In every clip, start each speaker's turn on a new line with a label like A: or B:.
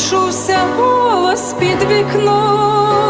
A: почувся голос під вікном.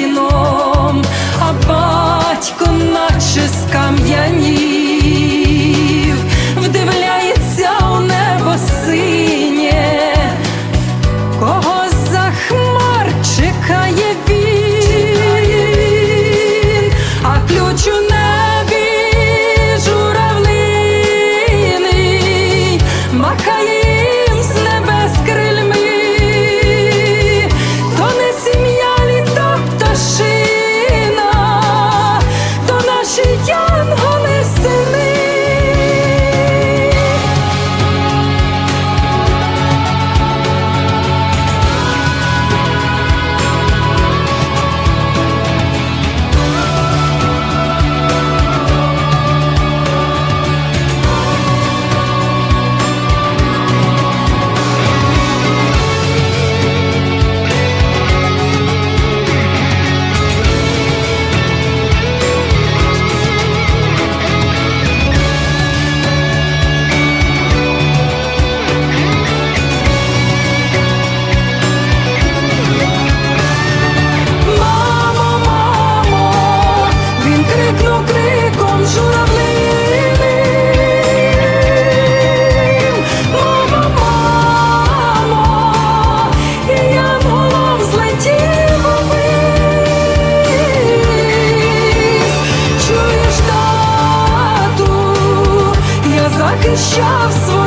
A: що в своє.